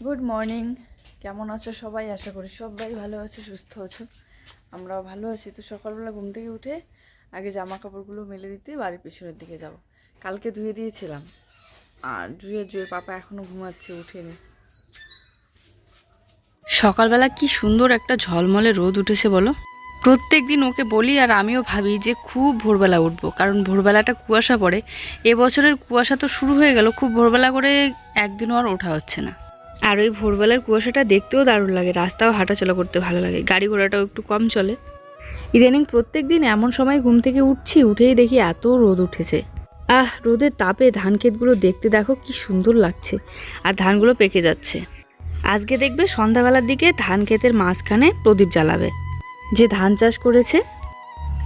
Good morning কেমন আছো সবাই? আশা করি সবাই ভালো আছো, সুস্থ আছো। আমরাও ভালো আছি। তো সকালবেলা ঘুম থেকে উঠে আগে জামা কাপড়গুলো মেলে দিতে বাড়ির পিছনের দিকে যাব। কালকে ধুয়ে দিয়েছিলাম। আর ধুয়ে ধুয়ে পাপা এখনও ঘুমাচ্ছে, উঠেনি। সকালবেলা কি সুন্দর একটা ঝলমলে রোদ উঠেছে বলো। প্রত্যেক দিন ওকে বলি আর আমিও ভাবি যে খুব ভোরবেলা উঠবো, কারণ ভোরবেলাটা কুয়াশা পড়ে। এবছরের কুয়াশা তো শুরু হয়ে গেল, খুব ভোরবেলা করে একদিনও আর ওঠা হচ্ছে না। আর ওই ভোরবেলার কুয়াশাটা দেখতেও দারুণ লাগে, রাস্তাও হাঁটাচলা করতে ভালো লাগে, গাড়ি ঘোড়াটাও একটু কম চলে। ইদানিং প্রত্যেক দিন এমন সময় ঘুম থেকে উঠছি, উঠেই দেখি এত রোদ উঠেছে। আহ, রোদের তাপে ধান ক্ষেতগুলো দেখতে দেখো কি সুন্দর লাগছে, আর ধানগুলো পেকে যাচ্ছে। আজকে দেখবে সন্ধ্যাবেলার দিকে ধান ক্ষেতের মাঝখানে প্রদীপ জ্বালাবে। যে ধান চাষ করেছে,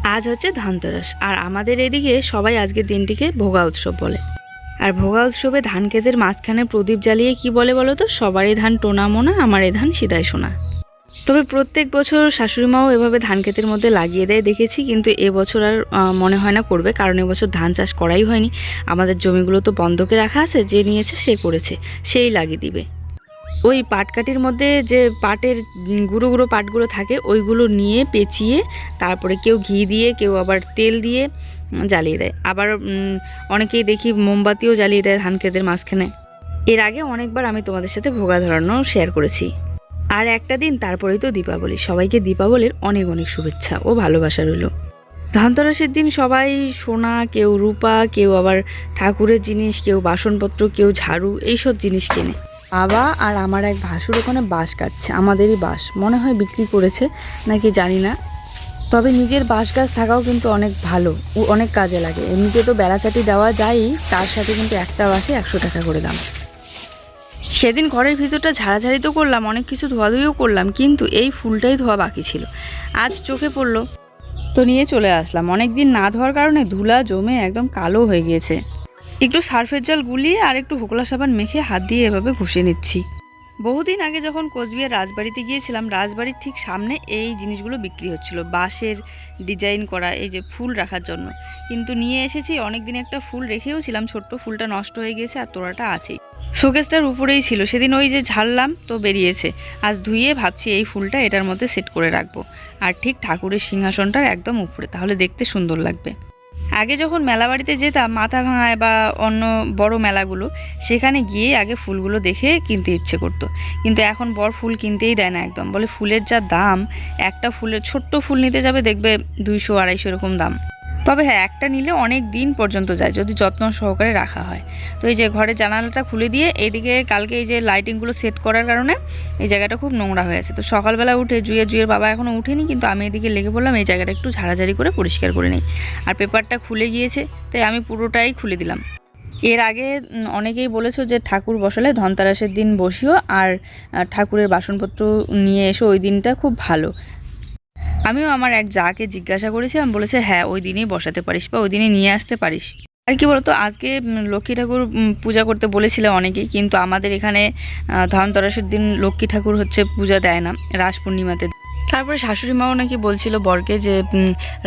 আজ হচ্ছে ধানতেরাস, আর আমাদের এদিকে সবাই আজকের দিনটিকে ভোগা উৎসব বলে। আর ভোগা উৎসবে ধান ক্ষেতের মাঝখানে প্রদীপ জ্বালিয়ে কি বলে বলো তো? সবারই ধান টোনা মোনা আমার এ ধান সিদায় সোনা। তবে প্রত্যেক বছর শাশুড়ি মাও এভাবে ধান ক্ষেতের মধ্যে লাগিয়ে দেয়, দেখেছি, কিন্তু এবছর আর মনে হয় না করবে, কারণ এবছর ধান চাষ করাই হয়নি। আমাদের জমিগুলো তো বন্ধকে রাখা আছে, যে নিয়েছে সে করেছে, সেই লাগিয়ে দিবে। ওই পাটকাঠির মধ্যে যে পাটের গুঁড়ো গুঁড়ো পাটগুলো থাকে, ওইগুলো নিয়ে পেঁচিয়ে, তারপরে কেউ ঘি দিয়ে, কেউ আবার তেল দিয়ে জ্বালিয়ে দেয়। আবার অনেকেই দেখি মোমবাতিও জ্বালিয়ে দেয় ধান ক্ষেতের মাঝখানে। এর আগে অনেকবার আমি তোমাদের সাথে ভোগা ধরানো শেয়ার করেছি। আর একটা দিন তারপরেই তো দীপাবলি। সবাইকে দীপাবলির অনেক অনেক শুভেচ্ছা ও ভালোবাসা রইল। ধনতেরাসের দিন সবাই সোনা, কেউ রূপা, কেউ আবার ঠাকুরের জিনিস, কেউ বাসনপত্র, কেউ ঝাড়ু, এইসব জিনিস কেনে। বাবা আর আমার এক ভাসুর ওখানে বাঁশ কাটছে। আমাদেরই বাঁশ। মনে হয় বিক্রি করেছে, নাকি জানি না। তবে নিজের বাঁশ গাছ থাকাও কিন্তু অনেক ভালো অনেক কাজে লাগে। এমনিতে তো বেড়াচাটি দেওয়া যায়ই, তার সাথে কিন্তু একটা বাসে একশো টাকা করে দাম। সেদিন ঘরের ভিতরটা ঝাড়াঝাড়ি তো করলাম, অনেক কিছু ধোয়াধুয়িও করলাম, কিন্তু এই ফুলটাই ধোয়া বাকি ছিল। আজ চোখে পড়ল। তো নিয়ে চলে আসলাম। অনেক দিন না ধোয়ার কারণে ধুলা জমে একদম কালো হয়ে গিয়েছে। একটু সার্ফের জল গুলিয়ে আর একটু হোকলা সাবান মেখে হাত দিয়ে এভাবে ঘষে নিচ্ছি। বহুদিন আগে যখন কোচবিহার রাজবাড়িতে গিয়েছিলাম, রাজবাড়ির ঠিক সামনে এই জিনিসগুলো বিক্রি হচ্ছিল। বাঁশের ডিজাইন করা, এই যে ফুল রাখার জন্য। কিন্তু নিয়ে এসেছি অনেক দিন একটা ফুল রেখেও ছিলাম, ছোট্ট ফুলটা নষ্ট হয়ে গিয়েছে আর তোড়াটা আছেই। শোকেসটার উপরেই ছিল, সেদিন ওই যে ঝাড়লাম তো বেরিয়েছে। আজ ধুয়ে ভাবছি এই ফুলটা এটার মধ্যে সেট করে রাখব। আর ঠিক ঠাকুরের সিংহাসনটার একদম উপরে, তাহলে দেখতে সুন্দর লাগবে। আগে যখন মেলা বাড়িতে যেতাম, মাথা ভাঙায় বা অন্য বড় মেলাগুলো, সেখানে গিয়ে আগে ফুলগুলো দেখে কিনতে ইচ্ছে করত। কিন্তু এখন বর ফুল কিনতেই দেয় না একদম বলে ফুলের যা দাম, একটা ফুলের ছোট্ট ফুল নিতে যাবে দেখবে দুইশো, আড়াইশো এরকম দাম তবে হ্যাঁ একটা নিলে অনেক দিন পর্যন্ত যায় যদি যত্ন সহকারে রাখা হয়। তো এই যে ঘরের জানালাটা খুলে দিয়ে এদিকে কালকে এই যে লাইটিংগুলো সেট করার কারণে এই জায়গাটা খুব নোংরা হয়ে আছে। তো সকালবেলা উঠে জুয়ে জুয়ের বাবা এখনও উঠেনি, কিন্তু আমি এদিকে লেগে পড়লাম, এই জায়গাটা একটু ঝাড়াঝাড়ি করে পরিষ্কার করে নিই। আর পেপারটা খুলে গিয়েছে, তাই আমি পুরোটাই খুলে দিলাম। এর আগে অনেকেই বলেছ যে ঠাকুর বসালে ধনতেরাসের দিন বসিও, আর ঠাকুরের বাসনপত্র নিয়ে এসো, ওই দিনটা খুব ভালো। আমিও আমার এক যাকে জিজ্ঞাসা করেছিলাম বলেছে হ্যাঁ ওই দিনেই বসাতে পারিস বা ওই দিনে নিয়ে আসতে পারিস। আর কি বলতো, আজকে লক্ষ্মী ঠাকুর পূজা করতে বলেছিল অনেকেই, কিন্তু আমাদের এখানে ধনতেরাসের দিন লক্ষ্মী ঠাকুর হচ্ছে পূজা দেয় না রাস পূর্ণিমাতে তারপরে শাশুড়ি মাও নাকি বলছিল বরকে যে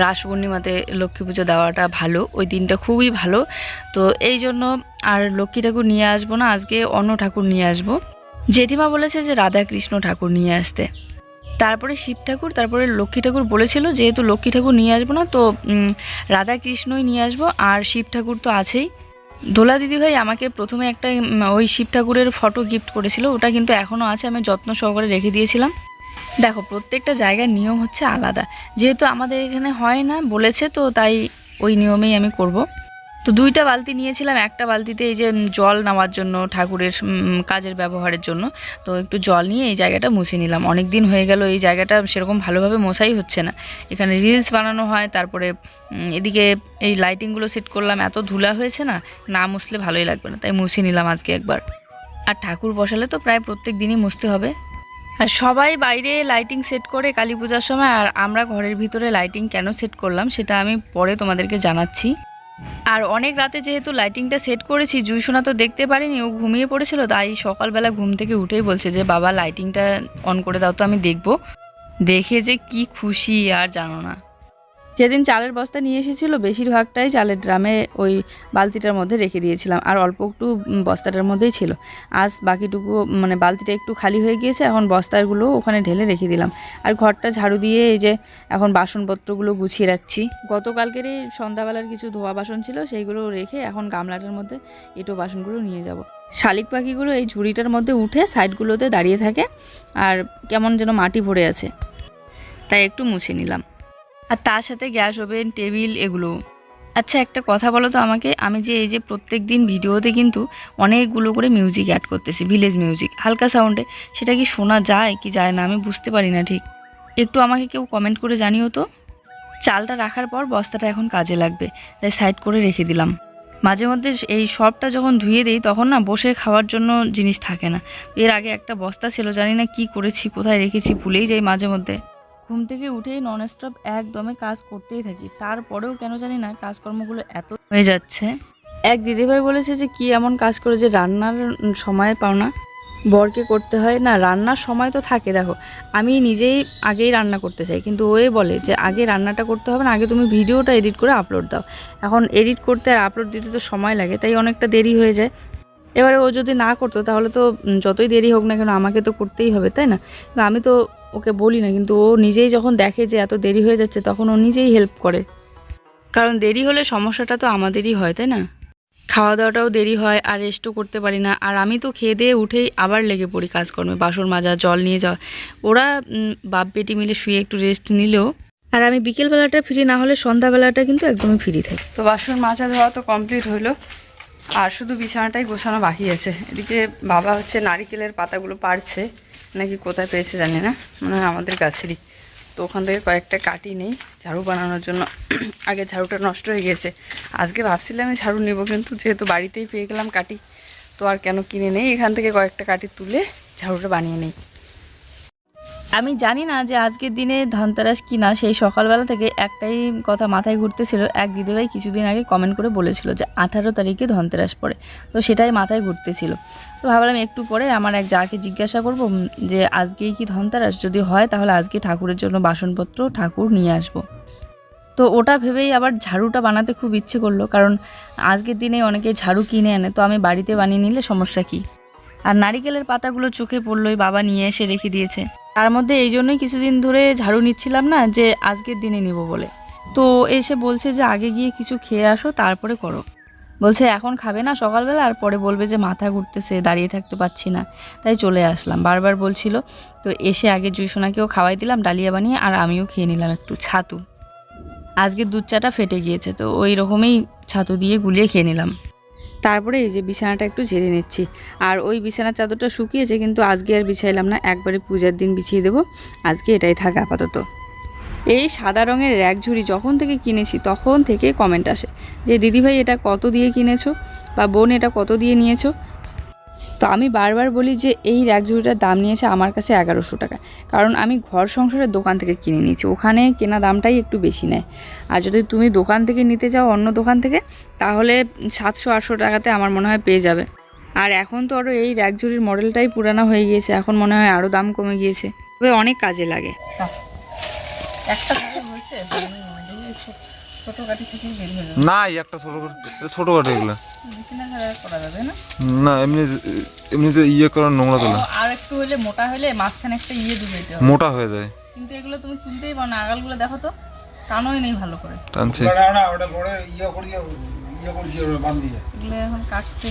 রাস পূর্ণিমাতে লক্ষ্মী পুজো দেওয়াটা ভালো, ওই দিনটা খুবই ভালো। তো এই জন্য আর লক্ষ্মী ঠাকুর নিয়ে আসব না, আজকে অন্য ঠাকুর নিয়ে আসব। জেঠিমা বলেছে যে রাধা কৃষ্ণ ঠাকুর নিয়ে আসতে। তারপরে শিব ঠাকুর, তারপরে লক্ষ্মী ঠাকুর বলেছিল যেহেতু লক্ষ্মী ঠাকুর নিয়ে আসব না, তো রাধা কৃষ্ণই নিয়ে আসব আর শিব ঠাকুর তো আছেই। দোলা দিদিভাই আমাকে প্রথমে একটা ওই শিব ঠাকুরের ফটো গিফট করেছিল, ওটা কিন্তু এখনও আছে, আমি যত্ন সহকারে রেখে দিয়েছিলাম। দেখো, প্রত্যেকটা জায়গার নিয়ম হচ্ছে আলাদা। যেহেতু আমাদের এখানে হয় না বলেছে, তো তাই ওই নিয়মেই আমি করব। তো দুইটা বালতি নিয়েছিলাম, একটা বালতিতে এই যে জল নেওয়ার জন্য, ঠাকুরের কাজের ব্যবহারের জন্য। তো একটু জল নিয়ে এই জায়গাটা মুছে নিলাম। অনেক দিন হয়ে গেল, এই জায়গাটা সেরকম ভালোভাবে মশাই হচ্ছে না। এখানে রিলস বানানো হয়, তারপরে এদিকে এই লাইটিংগুলো সেট করলাম। এত ধুলা হয়েছে না না মুছলে ভালোই লাগবে না, তাই মুছে নিলাম আজকে একবার। আর ঠাকুর বসালে তো প্রায় প্রত্যেক দিনই মুছতে হবে। আর সবাই বাইরে লাইটিং সেট করে কালী পূজার সময়, আর আমরা ঘরের ভিতরে লাইটিং কেন সেট করলাম, সেটা আমি পরে তোমাদেরকে জানাচ্ছি। আর অনেক রাতে যেহেতু লাইটিংটা সেট করেছি, জুইসোনা তো দেখতে পারিনি, ও ঘুমিয়ে পড়েছিল, তাই সকালবেলা ঘুম থেকে উঠেই বলছে যে, বাবা লাইটিংটা অন করে দাও তো আমি দেখব। দেখে যে কি খুশি, আর জানো না। যেদিন চালের বস্তা নিয়ে এসেছিল, বেশিরভাগটাই চালের ড্রামে ওই বালতিটার মধ্যে রেখে দিয়েছিলাম। আর অল্প একটু বস্তাটার মধ্যেই ছিল। আজ বাকিটুকু মানে বালতিটা একটু খালি হয়ে গিয়েছে, এখন বস্তাগুলো ওখানে ঢেলে রেখে দিলাম। আর ঘরটা ঝাড়ু দিয়ে এই যে এখন বাসনপত্রগুলো গুছিয়ে রাখছি। গতকালকের এই সন্ধ্যাবেলার কিছু ধোয়া বাসন ছিল, সেইগুলো রেখে এখন গামলাটার মধ্যে এটো বাসনগুলো নিয়ে যাব। শালিক পাখিগুলো এই ঝুড়িটার মধ্যে উঠে সাইডগুলোতে দাঁড়িয়ে থাকে, আর কেমন যেন মাটি ভরে আছে। তাই একটু মুছে নিলাম। আর তার সাথে গ্যাস ওভেন, টেবিল এগুলো। আচ্ছা একটা কথা বলো তো আমাকে, আমি যে এই যে প্রত্যেক দিন ভিডিওতে কিন্তু অনেকগুলো করে মিউজিক অ্যাড করতেছি ভিলেজ মিউজিক হালকা সাউন্ডে সেটা কি শোনা যায় কি যায় না, আমি বুঝতে পারি না ঠিক। একটু আমাকে কেউ কমেন্ট করে জানিও তো। চালটা রাখার পর বস্তাটা এখন কাজে লাগবে, তাই সাইড করে রেখে দিলাম। মাঝে মধ্যে এই সবটা যখন ধুয়ে দিই, তখন না বসে খাওয়ার জন্য জিনিস থাকে না। এর আগে একটা বস্তা ছিল, জানি না কি করেছি, কোথায় রেখেছি, ভুলেই যাই মাঝে মধ্যে। ঘুম থেকে উঠেই নন স্টপ একদমে কাজ করতেই থাকি। তারপরেও কেন জানি না কাজকর্মগুলো এত হয়ে যাচ্ছে। এক দিদিভাই বলেছে যে, কি এমন কাজ করে যে রান্নার সময় পাও না? বরকে করতে হয়। না, রান্নার সময় তো থাকে, দেখো। আমি নিজেই আগেই রান্না করতে চাই, কিন্তু ওই বলে যে, আগে রান্নাটা করতে হবে না, আগে তুমি ভিডিওটা এডিট করে আপলোড দাও। এখন এডিট করতে আর আপলোড দিতে তো সময় লাগে, তাই অনেকটা দেরি হয়ে যায়। এবারে ও যদি না করতো, তাহলে তো যতই দেরি হোক না কেন, আমাকে তো করতেই হবে, তাই না? আমি তো ওকে বলি না, কিন্তু ও নিজেই যখন দেখে যে এত দেরি হয়ে যাচ্ছে, তখন ও নিজেই হেল্প করে। কারণ দেরি হলে সমস্যাটা তো আমাদেরই হয়, তাই না? খাওয়া দাওয়াটাও দেরি হয়, আর রেস্টও করতে পারি না। আর আমি তো খেয়ে দিয়ে উঠেই আবার লেগে পড়ি কাজকর্মে, বাসন মাজা, জল নিয়ে যাওয়া। ওরা বাপ, বেটি মিলে শুয়ে একটু রেস্ট নিলেও আর আমি বিকেলবেলাটা ফ্রি, না হলে সন্ধ্যাবেলাটা কিন্তু একদমই ফ্রি থাকি। তো বাসন মাজা ধোয়া তো কমপ্লিট হইল। আর শুধু বিছানাটাই গোছানো বাকি আছে। এদিকে বাবা হচ্ছে নারিকেলের পাতাগুলো পারছে নাকি কোথায় পেয়েছে জানি না, মনে হয় আমাদের গাছেরই। তো ওখান থেকে কয়েকটা কাটি নেই ঝাড়ু বানানোর জন্য। আগে ঝাড়ুটা নষ্ট হয়ে গেছে। আজকে ভাবছিলাম আমি ঝাড়ু নেব, কিন্তু যেহেতু বাড়িতেই পেয়ে গেলাম কাটি, তো আর কেন কিনে নেই? এখান থেকে কয়েকটা কাটি তুলে ঝাড়ুটা বানিয়ে নেই। আমি জানি না যে আজকের দিনে ধনতেরাস কি না, সেই সকালবেলা থেকে একটাই কথা মাথায় ঘুরতেছিল। এক দিদিভাই কিছুদিন আগে কমেন্ট করে বলেছিল যে আঠারো তারিখে ধনতেরাস পড়ে। তো সেটাই মাথায় ঘুরতেছিল। তো ভাবলাম একটু পরে আমার এক যাকে জিজ্ঞাসা করব যে আজকেই কি ধনতেরাস? যদি হয় তাহলে আজকে ঠাকুরের জন্য বাসনপত্র ঠাকুর নিয়ে আসব। তো ওটা ভেবেই আবার ঝাড়ুটা বানাতে খুব ইচ্ছে করল, কারণ আজকের দিনে অনেকে ঝাড়ু কিনে আনে তো আমি বাড়িতে বানিয়ে নিলে সমস্যা কি? আর নারিকেলের পাতাগুলো চোখে পড়লোই, বাবা নিয়ে এসে রেখে দিয়েছে। তার মধ্যে এই জন্যই কিছুদিন ধরে ঝাড়ু নিচ্ছিলাম না যে আজকের দিনে নিব বলে। তো এসে বলছে যে আগে গিয়ে কিছু খেয়ে আসো, তারপরে করো। বলছে, এখন খাবে না সকালবেলা? আর পরে বলবে যে, মাথা ঘুরতেছে, দাঁড়িয়ে থাকতে পারছি না। তাই চলে আসলাম। বারবার বলছিল, তো এসে আগে জুইসোনাকেও খাওয়াই দিলাম, ডালিয়া বানিয়ে, আর আমিও খেয়ে নিলাম একটু ছাতু। আজকের দুধ চাটা ফেটে গিয়েছে, তো ওই রকমই ছাতু দিয়ে গুলিয়ে খেয়ে নিলাম। তারপরে এই যে বিছানাটা একটু ঝেড়ে নিচ্ছি। আর ওই বিছানার চাদরটা শুকিয়েছে, কিন্তু আজকে আর বিছাইলাম না, একবারে পূজার দিন বিছিয়ে দেবো। আজকে এটাই থাকে আপাতত। এই সাদা রঙের র্যাক ঝুড়ি যখন থেকে কিনেছি, তখন থেকে কমেন্ট আসে যে, দিদিভাই, এটা কত দিয়ে কিনেছো? বা বোন, এটা কত দিয়ে নিয়েছো? তো আমি বারবার বলি যে এই র্যাক ঝুড়িটার দাম নিয়েছে আমার কাছে এগারোশো টাকা। কারণ আমি ঘর সংসারের দোকান থেকে কিনে নিয়েছি। ওখানে কেনা দামটাই একটু বেশি নেয়। আর যদি তুমি দোকান থেকে নিতে যাও অন্য দোকান থেকে, তাহলে সাতশো আটশো টাকাতে আমার মনে হয় পেয়ে যাবে। আর এখন তো আরও এই র্যাক ঝুড়ির মডেলটাই পুরানো হয়ে গিয়েছে। এখন মনে হয় আরও দাম কমে গিয়েছে। তবে অনেক কাজে লাগে। একটা ছোটো কাঠি থেকে বের হয়ে যাবে। না এই একটা ছোট ছোট কাঠে এগুলো। বিছানা করা যাবে না? না এমনি এমনিতে ইয়ে করার নোংরা তোলা আর একটু হলে মোটা হলে মাঝখানে একটা ইয়ে যেতে হবে। মোটা হয়ে যায়। কিন্তু এগুলো তুমি তুলতেই পারো না আগালগুলো দেখো তো টানোই নেই ভালো করে। টানছে। ওটা ইয়ে করিয়ে ইয়ে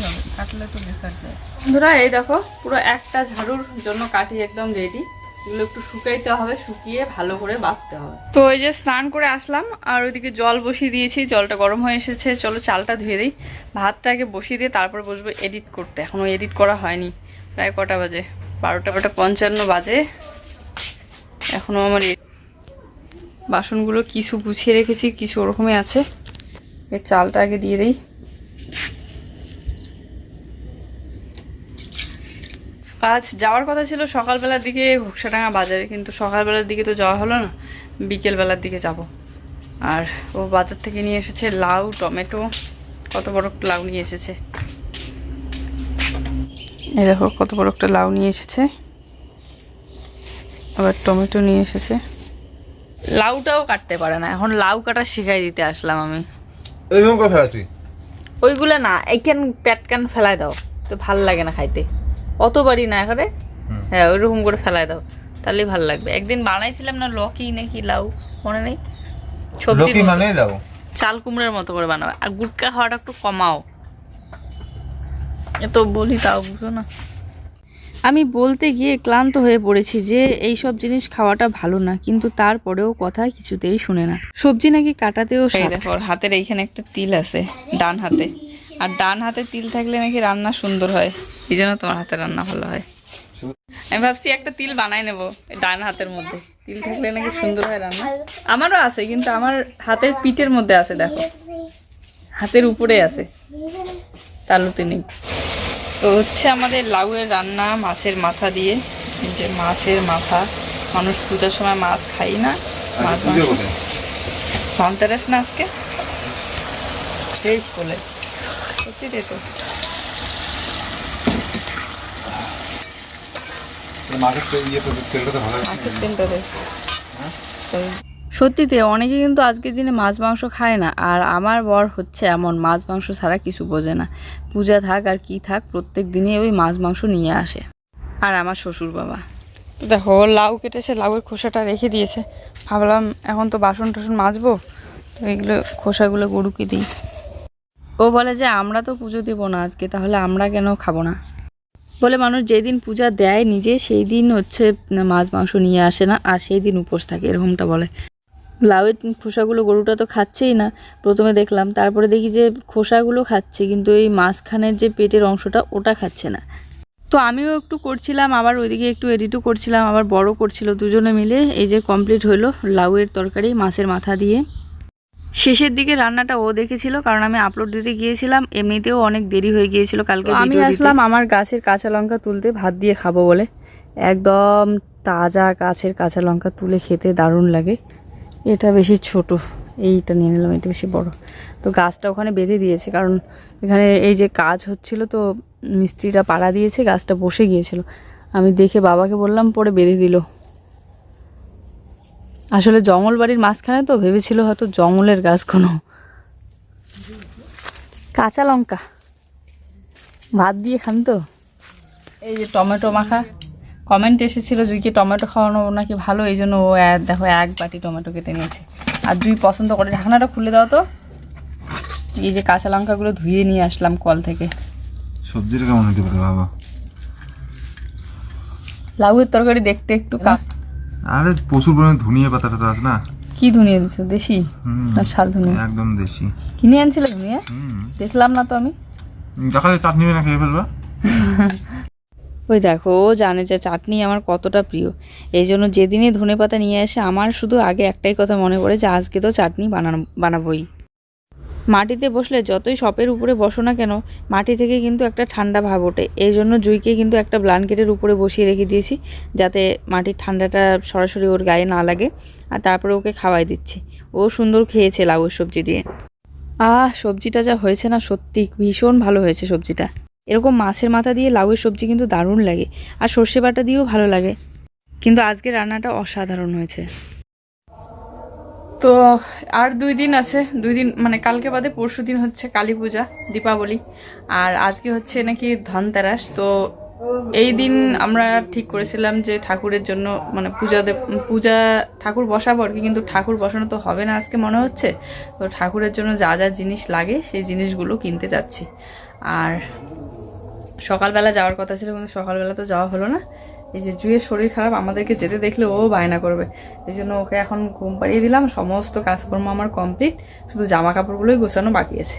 হবে কাটলে তো বেকার যায়। বন্ধুরা এই দেখো পুরো একটা ঝাড়ুর জন্য কাঠি একদম রেডি এগুলো একটু শুকাইতে হবে, শুকিয়ে ভালো করে বাঁধতে হবে। তো এই যে স্নান করে আসলাম, আর ওইদিকে জল বসিয়ে দিয়েছি, জলটা গরম হয়ে এসেছে। চলো চালটা ধুয়ে দিই। ভাতটা আগে বসিয়ে দিয়ে তারপর বসবো এডিট করতে। এখনও এডিট করা হয়নি। প্রায় কটা বাজে। বারোটা বারোটা পঞ্চান্ন বাজে। এখনও আমার এ- বাসনগুলো কিছু গুছিয়ে রেখেছি, কিছু ওরকমই আছে। এই চালটা আগে দিয়ে দিই। আজ যাওয়ার কথা ছিল সকালবেলার দিকে ঘোকসাডাঙ্গা বাজারে কিন্তু সকালবেলার দিকে তো যাওয়া হলো না। বিকেলবেলার দিকে যাব। আর ও বাজার থেকে নিয়ে এসেছে লাউ টমেটো কত বড় একটা লাউ নিয়ে এসেছে। এই দেখো কত বড় একটা লাউ নিয়ে এসেছে। আবার টমেটো নিয়ে এসেছে। লাউটাও কাটতে পারে না। এখন লাউ কাটা শিখাই দিতে আসলাম আমি। ওইগুলো না এইখান প্যাটকান ফেলাই দাও। তো ভালো লাগে না খাইতে। অতবারই না এখানে হুম। হ্যাঁ ওইরকম করে ফেলাই দাও। তাহলেই ভালো লাগবে। একদিন বানাইছিলাম না লকি নাকি লাউ মনে নেই? সবজি মানে দাও চাল কুমড়ার মতো করে বানাবে আর গুটকা খাওয়াটা একটু কমাও। এ তো বলি তাও বুঝো না। আমি বলতে গিয়ে ক্লান্ত হয়ে পড়েছি যে এই সব জিনিস খাওয়াটা ভালো না কিন্তু তারপরেও কথা কিছুতেই শুনে না। সবজি নাকি কাটাতেও দেখো হাতের এইখানে একটা তিল আছে ডান হাতে। আর ডান হাতে তিল থাকলে নাকি রান্না সুন্দর হয়। এই জন্য তোমার হাতে রান্না ভালো হয়। আমি ভাবছি একটা তিল বানাই নেব ডান হাতের মধ্যে। তিল থাকলে নাকি সুন্দর হয় রান্না। আমারও আছে কিন্তু আমার হাতের পিঠের মধ্যে আছে দেখো। হাতের উপরে আছে। তালুতে নেই। তো হচ্ছে আমাদের লাউয়ের রান্না মাছের মাথা দিয়ে। যে মাছের মাথা। মানুষ পূজার সময় মাছ খাই না। মাছ মাংস। করে ধনতেরাস না আজকে? বেশ বলে। সত্যি মাছের তেলটা দে সত্যিতে অনেকে কিন্তু আজকের দিনে মাছ মাংস খায় না আর আমার বর হচ্ছে এমন মাছ মাংস ছাড়া কিছু বোঝে না। পূজা থাক আর কি থাক প্রত্যেক দিনই ওই মাছ মাংস নিয়ে আসে। আর আমার শ্বশুর বাবা। দেখো লাউ কেটেছে লাউয়ের খোসাটা রেখে দিয়েছে। ভাবলাম এখন তো বাসন টাসন মাজবো তো এগুলো খোসাগুলো গরুকে দিই। ও বলে যে, আমরা তো পুজো দেবো না আজকে, তাহলে আমরা কেন খাব না? বলে মানুষ যেদিন পূজা দেয়, নিজে সেই দিন হচ্ছে মাছ, মাংস নিয়ে আসে না, আর সেই দিন উপোস থাকে, এরকমটা বলে। লাউয়ের খোসাগুলো গরুটা তো খাচ্ছেই না। প্রথমে দেখলাম, তারপরে দেখি যে খোসাগুলো খাচ্ছে, কিন্তু এই মাঝখানের যে পেটের অংশটা, ওটা খাচ্ছে না। তো আমিও একটু করছিলাম, আবার ওইদিকে একটু এডিটও করছিলাম, আবার বড় করছিল দুজনে মিলে। এই যে কমপ্লিট হলো লাউয়ের তরকারি মাছের মাথা দিয়ে। শেষের দিকে রান্নাটা ও দেখেছিল কারণ আমি আপলোড দিতে গিয়েছিলাম এমনিতেও অনেক দেরি হয়ে গিয়েছিল কালকে আমি আসলাম আমার গাছের কাঁচা লঙ্কা তুলতে ভাত দিয়ে খাব বলে। একদম তাজা গাছের কাঁচা লঙ্কা তুলে খেতে দারুণ লাগে। এটা বেশি ছোট এইটা নিয়ে নিলাম এটা বেশি বড়। তো গাছটা ওখানে বেঁধে দিয়েছে কারণ এখানে এই যে কাজ হচ্ছিল তো মিস্ত্রিটা পাড়া দিয়েছে গাছটা বসে গিয়েছিল। আমি দেখে বাবাকে বললাম পরে বেঁধে দিল। আসলে জঙ্গল বাড়ির মাঝখানে তো ভেবেছিল হয়তো জঙ্গলের গাছ কোনো। কাঁচা লঙ্কা। ভাত দিয়ে খান তো। এই যে টমেটো মাখা। কমেন্ট এসেছিল জুইকে টমেটো খাওয়ানো নাকি ভালো এই জন্য ও দেখো এক বাটি টমেটো কেটে নিয়েছে। আর জুই পছন্দ করে ঢাকনাটা খুলে দাও তো। এই যে কাঁচা লঙ্কাগুলো ধুয়ে নিয়ে আসলাম কল থেকে। সবজিটা কেমন হতে পারে বাবা? লাউয়ের তরকারি দেখতে একটু কা- আরে প্রচুর পরিমাণে ধনিয়া পাতাটা টাতা আছে না। কি ধনিয়া দিছো? দেশি? না শাল ধুনিয়া? একদম দেশি। কিনে আনছিলে ধুনিয়া হুম। দেখলাম না তো আমি। দেখালে চাটনি না খেয়ে ফেলবা। ওই দেখো ও জানে যে চাটনি আমার কতটা প্রিয়। এই জন্য যেদিনই ধনে পাতা নিয়ে আসে আমার শুধু আগে একটাই কথা মনে পড়ে যে আজকে তো চাটনি বানানো বানাবোই। মাটিতে বসলে যতই শপের উপরে বসো না কেন, মাটি থেকে কিন্তু একটা ঠান্ডা ভাব ওঠে। এই জন্য জুইকে কিন্তু একটা ব্ল্যাঙ্কেটের উপরে বসিয়ে রেখে দিয়েছি, যাতে মাটির ঠান্ডাটা সরাসরি ওর গায়ে না লাগে। আর তারপরে ওকে খাওয়াই দিচ্ছি। ও সুন্দর খেয়েছে লাউয়ের সবজি দিয়ে। আহ, সবজিটা যা হয়েছে না সত্যি ভীষণ ভালো হয়েছে সবজিটা। এরকম মাছের মাথা দিয়ে লাউয়ের সবজি কিন্তু দারুণ লাগে। আর সর্ষে বাটা দিয়েও ভালো লাগে। কিন্তু আজকে রান্নাটা অসাধারণ হয়েছে। তো আর দুই দিন আছে, দুই দিন মানে কালকে বাদে পরশু দিন হচ্ছে কালী পূজা, দীপাবলি। আর আজকে হচ্ছে নাকি ধনতেরাস, তো এই দিন আমরা ঠিক করেছিলাম যে ঠাকুরের জন্য মানে পূজা পূজা ঠাকুর বসাবো আর কি, কিন্তু ঠাকুর বসানো তো হবে না আজকে মনে হচ্ছে। তো ঠাকুরের জন্য যা যা জিনিস লাগে, সেই জিনিসগুলো কিনতে যাচ্ছি। আর সকালবেলা যাওয়ার কথা ছিল, কিন্তু সকালবেলা তো যাওয়া হলো না। এই যে জুয়ের শরীর খারাপ, আমাদেরকে যেতে দেখলে ও বায়না করবে। এই জন্য ওকে এখন ঘুম পাড়িয়ে দিলাম, সমস্ত কাজকর্ম আমার কমপ্লিট শুধু জামা কাপড়গুলোই গোছানো বাকি আছে।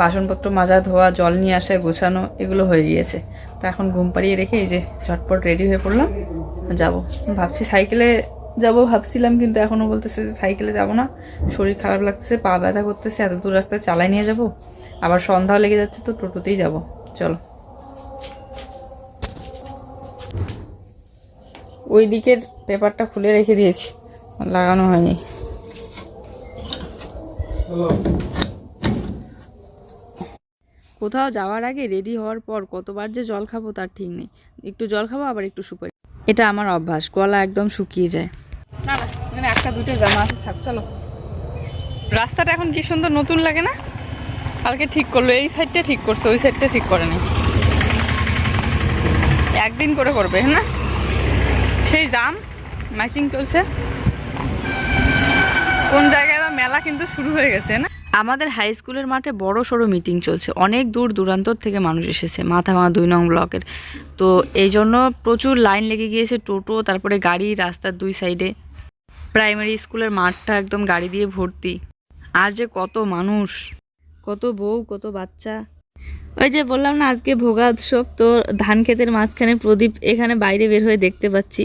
বাসনপত্র মাজা, ধোয়া, জল নিয়ে আসা, গোছানো, এগুলো হয়ে গিয়েছে। তো এখন ঘুম পাড়িয়ে রেখে এই যে ঝটপট রেডি হয়ে পড়লাম, যাব। ভাবছি সাইকেলে যাব ভাবছিলাম, কিন্তু এখনও বলতেছে যে সাইকেলে যাব না। শরীর খারাপ লাগতেছে, পা ব্যথা করতেছে, এত দূর রাস্তায় চালাই নিয়ে যাব। আবার সন্ধ্যাও লেগে যাচ্ছে, তো টোটোতেই যাব। চলো। ওই দিকের পেপারটা খুলে রেখে দিয়েছি। লাগানো হয়নি। কোথাও যাওয়ার আগে রেডি হওয়ার পর কতবার যে জল খাব তার ঠিক নেই। একটু জল খাব, আবার একটু সুপারি। এটা আমার অভ্যাস, গলা একদম শুকিয়ে যায়। না এখানে একটা, দুটো জামা আছে, থাক, চলো। রাস্তাটা এখন কি সুন্দর, নতুন লাগে না? কালকে ঠিক করল, এই সাইডটা ঠিক করছে, ওই সাইডটা ঠিক করেনি। একদিন করে করবে হ্যাঁ না? সেই জাম, মাইকিং চলছে। কোন জায়গায় বা মেলা কিন্তু শুরু হয়ে গেছে, না? আমাদের হাই স্কুলের মাঠে বড় সড়ো মিটিং চলছে। অনেক দূর দূরান্তর থেকে মানুষ এসেছে মাথা ভাঙা দুই নং ব্লকের। তো এই জন্য প্রচুর লাইন লেগে গিয়েছে, টোটো, তারপরে গাড়ি রাস্তার দুই সাইডে প্রাইমারি স্কুলের মাঠটা একদম গাড়ি দিয়ে ভর্তি। আর যে কত মানুষ, কত বউ, কত বাচ্চা। ওই যে বললাম না, আজকে ভোগা উৎসব, তো ধান ক্ষেতের মাঝখানে প্রদীপ এখানে বাইরে বের হয়ে দেখতে পাচ্ছি।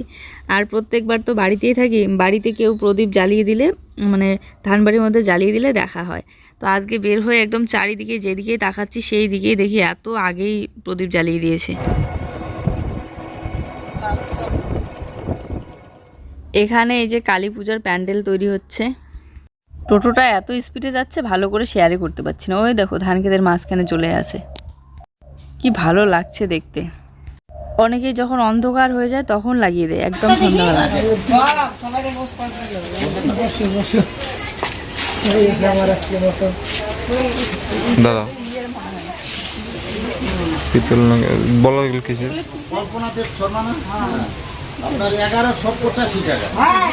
আর প্রত্যেকবার তো বাড়িতেই থাকি, বাড়িতে কেউ প্রদীপ জ্বালিয়ে দিলে মানে ধান বাড়ির মধ্যে জ্বালিয়ে দিলে দেখা হয়। তো আজকে বের হয়ে একদম চারিদিকে যেদিকেই তাকাচ্ছি সেই দিকেই দেখি এত আগেই প্রদীপ জ্বালিয়ে দিয়েছে। এখানে এই যে কালী পূজার প্যান্ডেল তৈরি হচ্ছে। টোটোটা এত স্পিডে যাচ্ছে ভালো করে শেয়ারই করতে পারছি না। ওই দেখো ধান ক্ষেতের মাঝখানে চলে আসে। কি ভালো লাগছে দেখতে। অনেকেই যখন অন্ধকার হয়ে যায় তখন লাগিয়ে দেয়। একদম সন্ধ্যাবেলা। দাদা পিতল বলো এগুলো কিছু কল্পনা শর্মা আপনার এগারোশো পঁচাশি টাকা। হ্যাঁ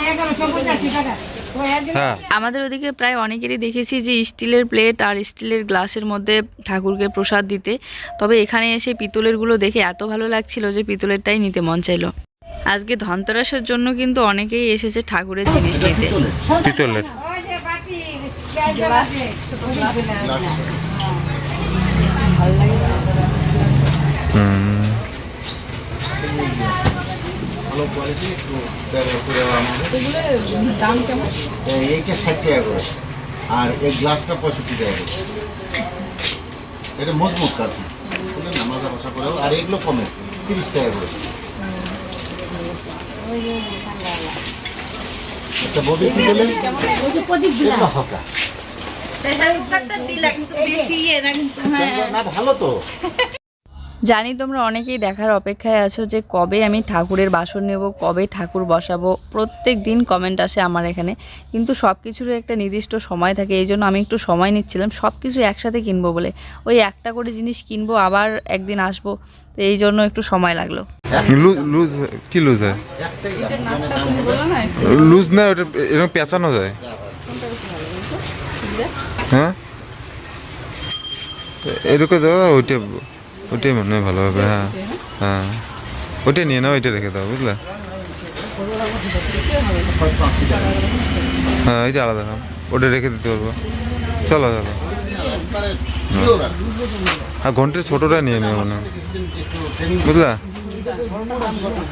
আমাদের ওদিকে প্রায় অনেকেরই দেখেছি যে স্টিলের প্লেট আর স্টিলের গ্লাসের মধ্যে ঠাকুরকে প্রসাদ দিতে। তবে এখানে এসে পিতলেরগুলো দেখে এত ভালো লাগছিল যে পিতলেরটাই নিতে মন চাইলো। আজকে ধনতেরাসের জন্য কিন্তু অনেকেই এসেছে ঠাকুরের জিনিস নিতে। পিতলের। ভালো কোয়ালিটি একটু করে আমাদের এই- এইটা ষাট টাকা করে। আর এই গ্লাসটা পঁয়ষট্টি টাকা করে। এটা মজমুত কাঠ। বুঝলেন না মাজা বসা করে আর এগুলো কমে তিরিশ টাকা করে। আচ্ছা কি এগুলো না ভালো তো। জানি তোমরা অনেকেই দেখার অপেক্ষায় আছো যে কবে আমি ঠাকুরের বাসন নেব, কবে ঠাকুর বসাবো। প্রত্যেক দিন কমেন্ট আসে আমার এখানে। কিন্তু সব কিছুরই একটা নির্দিষ্ট সময় থাকে, এই জন্য আমি একটু সময় নিচ্ছিলাম। সব কিছু একসাথে কিনবো বলে। ওই একটা করে জিনিস কিনবো, আবার একদিন আসব। তো এই জন্য একটু সময় লাগল। কি লুজ লুজ না এরকম হ্যাঁ? এরকম দাদা ওইটা ওইটাই মনে হয় ভালো হবে হ্যাঁ। হ্যাঁ। ওইটা নিয়ে নাও, ওইটা রেখে দাও, বুঝলে? হ্যাঁ ওইটা আলাদা নাও। ওটা রেখে দিতে পারব চলো চলো। কি। আর ঘণ্টার ছোটোটা নিয়ে নিও মনে হয়। বুঝলা?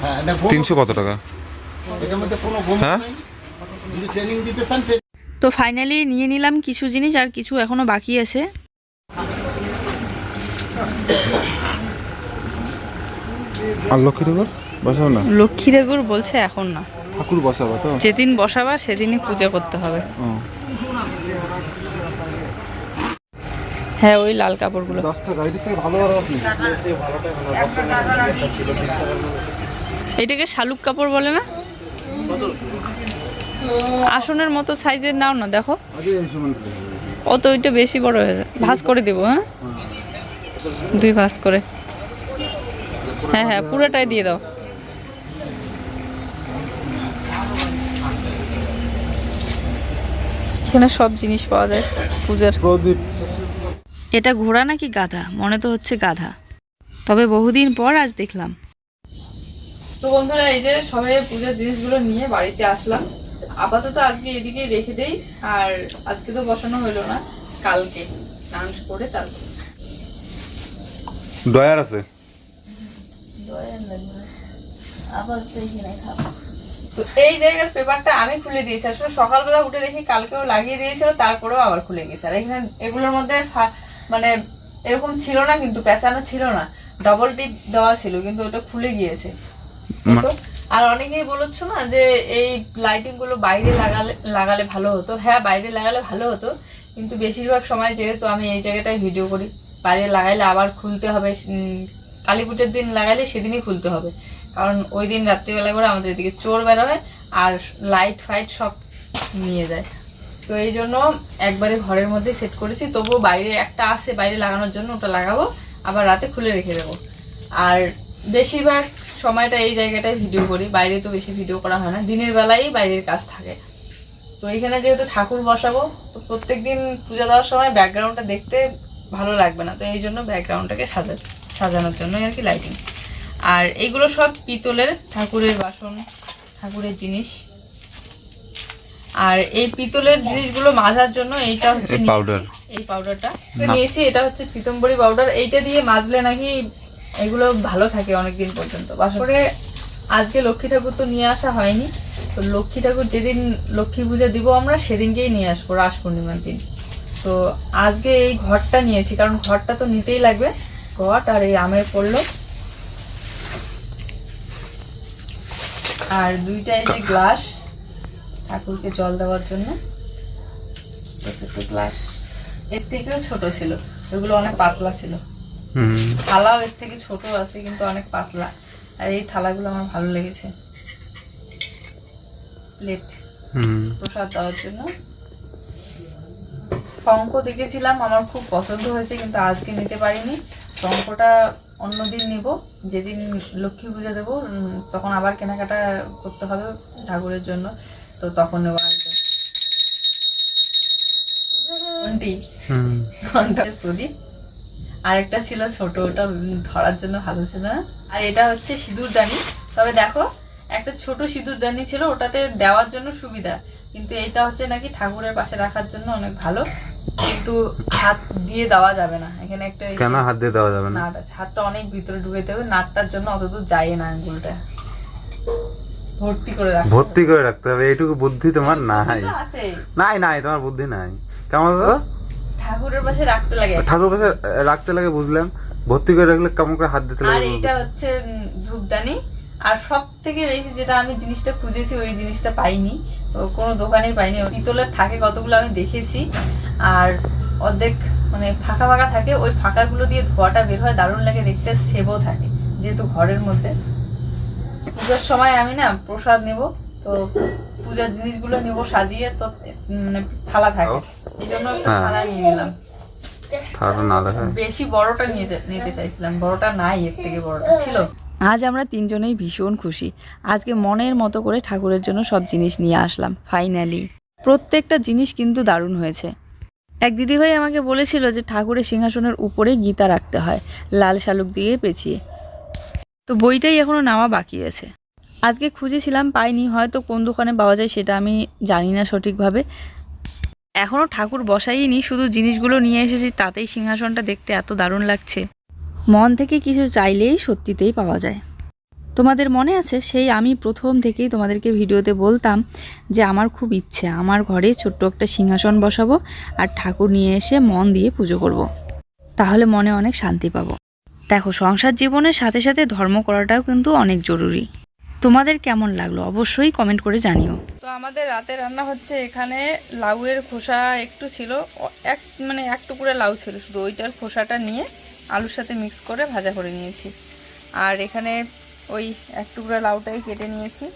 হ্যাঁ তিনশো কত টাকা? হ্যাঁ? তো ফাইনালি নিয়ে নিলাম কিছু জিনিস আর কিছু এখনও বাকি আছে। আর লক্ষ্মী ঠাকুর? বসাবো না। লক্ষ্মী ঠাকুর বলছে এখন না। ঠাকুর বসাবো তো? যেদিন বসাবা সেদিনই পূজা করতে হবে। হ্যাঁ ওই লাল কাপড়গুলো। এটাকে শালুক কাপড় বলে না? আসনের মতো সাইজের নাও না দেখো। অত ওইটা বেশি বড় হয়ে যায়। ভাঁজ করে দেবো হ্যাঁ। দুই ভাঁজ করে। হ্যাঁ হ্যাঁ পুরোটাই দিয়ে দাও। এখানে সব জিনিস পাওয়া যায়, পূজার। এটা ঘোড়া নাকি গাধা? মনে তো হচ্ছে গাধা। তবে বহুদিন পর আজ দেখলাম। তো বন্ধুরা, এই যে সবাই পূজার জিনিসগুলো নিয়ে বাড়িতে আসলাম। আপাতত আজকে এদিকে রেখে দেই, আর আজকে তো বসানো হলো না, কালকে স্নান করে তারপর ডয়ার আছে? তো এই জায়গার পেপারটা আমি খুলে দিয়েছি। আসলে সকালবেলা উঠে দেখি কালকেও লাগিয়ে দিয়েছিল তারপরেও আবার খুলে গেছে। আর এখানে এগুলোর মধ্যে মানে এরকম ছিল না কিন্তু পেঁচানো ছিল না। ডবল টিপ দেওয়া ছিল কিন্তু ওটা খুলে গিয়েছে। আর অনেকেই বলেছ না যে এই লাইটিংগুলো বাইরে লাগালে লাগালে ভালো হতো? হ্যাঁ বাইরে লাগালে ভালো হতো কিন্তু বেশিরভাগ সময় যেহেতু আমি এই জায়গাটায় ভিডিও করি। বাইরে লাগাইলে আবার খুলতে হবে কালী পুজোর দিন লাগাইলে সেদিনই খুলতে হবে। কারণ ওই দিন রাত্রিবেলা করে আমাদের এদিকে চোর বেরোয় আর লাইট ফাইট সব নিয়ে যায়। তো এই জন্য একবারে ঘরের মধ্যে সেট করেছি। তবুও বাইরে একটা আছে, বাইরে লাগানোর জন্য ওটা লাগাবো, আবার রাতে খুলে রেখে দেবো। আর বেশিরভাগ সময়টা এই জায়গাটায় ভিডিও করি, বাইরে তো বেশি ভিডিও করা হয় না, দিনের বেলায় বাইরের কাজ থাকে। তো এখানে যেহেতু ঠাকুর বসাবো, তো প্রত্যেকদিন পূজা দেওয়ার সময় ব্যাকগ্রাউন্ডটা দেখতে ভালো লাগবে না। তো এই জন্য ব্যাকগ্রাউন্ডটাকে সাজা সাজানোর জন্য আর কি লাইটিং আর এগুলো সব পিতলের ঠাকুরের বাসন ঠাকুরের জিনিস। আর এই পিতলের জিনিসগুলো মাজার জন্য এইটা হচ্ছে powder। এই পাউডারটা নিয়েছি এটা হচ্ছে পিতম্বরী পাউডার এইটা দিয়ে মাজলে নাকি এগুলো ভালো থাকে অনেকদিন পর্যন্ত। বাসা করে আজকে লক্ষ্মী ঠাকুর তো নিয়ে আসা হয়নি। তো লক্ষ্মী ঠাকুর যেদিন লক্ষ্মী পূজা দিব আমরা সেদিনকেই নিয়ে আসব রাস পূর্ণিমার দিন। তো আজকে এই ঘরটা নিয়েছি কারণ ঘরটা তো নিতেই লাগবে। ঘট আর এই আমের পড়ল। আর দুইটা এই যে গ্লাস ঠাকুরকে জল দেওয়ার জন্য। গ্লাস। এর থেকেও ছোট ছিল ওগুলো অনেক পাতলা ছিল। হুম। থালাও এর থেকে ছোট আছে কিন্তু অনেক পাতলা। আর এই থালাগুলো আমার ভালো লেগেছে। প্লেট। প্রসাদ দেওয়ার জন্য। শঙ্খ দেখেছিলাম আমার খুব পছন্দ হয়েছে কিন্তু আজকে নিতে পারিনি। শঙ্খটা অন্যদিন নিব যেদিন লক্ষ্মী পুজো দেবো তখন আবার কেনাকাটা করতে হবে ঠাকুরের জন্য তো তখন নেব প্রদীপ। আরেকটা ছিল ছোট ওটা ধরার জন্য ভালো ছিল না। আর এটা হচ্ছে সিঁদুর সিঁদুরদানি তবে দেখো একটা ছোট সিঁদুর সিঁদুরদানি ছিল ওটাতে দেওয়ার জন্য সুবিধা কিন্তু এটা হচ্ছে নাকি ঠাকুরের পাশে রাখার জন্য অনেক ভালো। কিন্তু হাত দিয়ে দেওয়া যাবে না। এখানে একটা কেন হাত দিয়ে দেওয়া যাবে না? নাট আছে। হাতটা অনেক ভিতরে ঢুকে দেবে নাটটার জন্য অতদূর যায় না আঙ্গুলটা। ভর্তি করে রাখতে। ভর্তি করে রাখতে হবে এইটুকু বুদ্ধি তোমার নাই। আছে। নাই নাই তোমার বুদ্ধি নাই। কেমন দাদা? ঠাকুরের পাশে রাখতে লাগে। ঠাকুর পাশে রাখতে লাগে বুঝলাম। ভর্তি করে রাখলে কেমন করে হাত দিতে লাগে আর এইটা হচ্ছে ধূপদানি। আর সব থেকে বেশি যেটা আমি জিনিসটা খুঁজেছি ওই জিনিসটা পাইনি। কোনো দোকানেই পাইনি। পিতলের থাকে কতগুলো আমি দেখেছি। আর অর্ধেক মানে ফাঁকা ফাঁকা থাকে ওই ফাঁকাগুলো দিয়ে ধোয়াটা বের হয় দারুণ লাগে দেখতে সেবও থাকে যেহেতু ঘরের মধ্যে। পুজোর সময় আমি না প্রসাদ নেব তো পূজার জিনিসগুলো নেব সাজিয়ে তো মানে থালা থাকে। এই জন্য হ্যাঁ। থালা নিয়ে নিলাম। বেশি বড়টা নিয়ে নিতে চাইছিলাম বড়টা নাই এর থেকে বড়টা ছিল। আজ আমরা তিনজনেই ভীষণ খুশি। আজকে মনের মতো করে ঠাকুরের জন্য সব জিনিস নিয়ে আসলাম ফাইনালি প্রত্যেকটা জিনিস কিন্তু দারুণ হয়েছে। এক দিদিভাই আমাকে বলেছিল যে ঠাকুরের সিংহাসনের উপরে গীতা রাখতে হয়, লাল শালুক দিয়ে পেঁচিয়ে। তো বইটাই এখনও নেওয়া বাকি আছে। আজকে খুঁজেছিলাম, পাইনি, হয়তো কোন দোকানে পাওয়া যায় সেটা আমি জানি না সঠিকভাবে। এখনও ঠাকুর বসাইনি, শুধু জিনিসগুলো নিয়ে এসেছি, তাতেই সিংহাসনটা দেখতে এত দারুণ লাগছে। মন থেকে কিছু চাইলেই সত্যিতেই পাওয়া যায়। তোমাদের মনে আছে? সেই আমি প্রথম থেকেই তোমাদেরকে ভিডিওতে বলতাম যে আমার খুব ইচ্ছে, আমার ঘরে ছোট্ট একটা সিংহাসন বসাবো আর ঠাকুর নিয়ে এসে মন দিয়ে পুজো করব। তাহলে মনে অনেক শান্তি পাবো। দেখো, সংসার জীবনের সাথে সাথে ধর্ম করাটাও কিন্তু অনেক জরুরি। তোমাদের কেমন লাগল অবশ্যই কমেন্ট করে জানিও। তো আমাদের রাতে রান্না হচ্ছে এখানে লাউয়ের খোসা একটু ছিল এক মানে এক টুকরা লাউ ছিল শুধু। ওইটার খোসাটা নিয়ে আলুর সাথে মিক্স করে ভাজা করে নিয়েছি। আর এখানে ওই এক টুকরা লাউটাই কেটে নিয়েছি।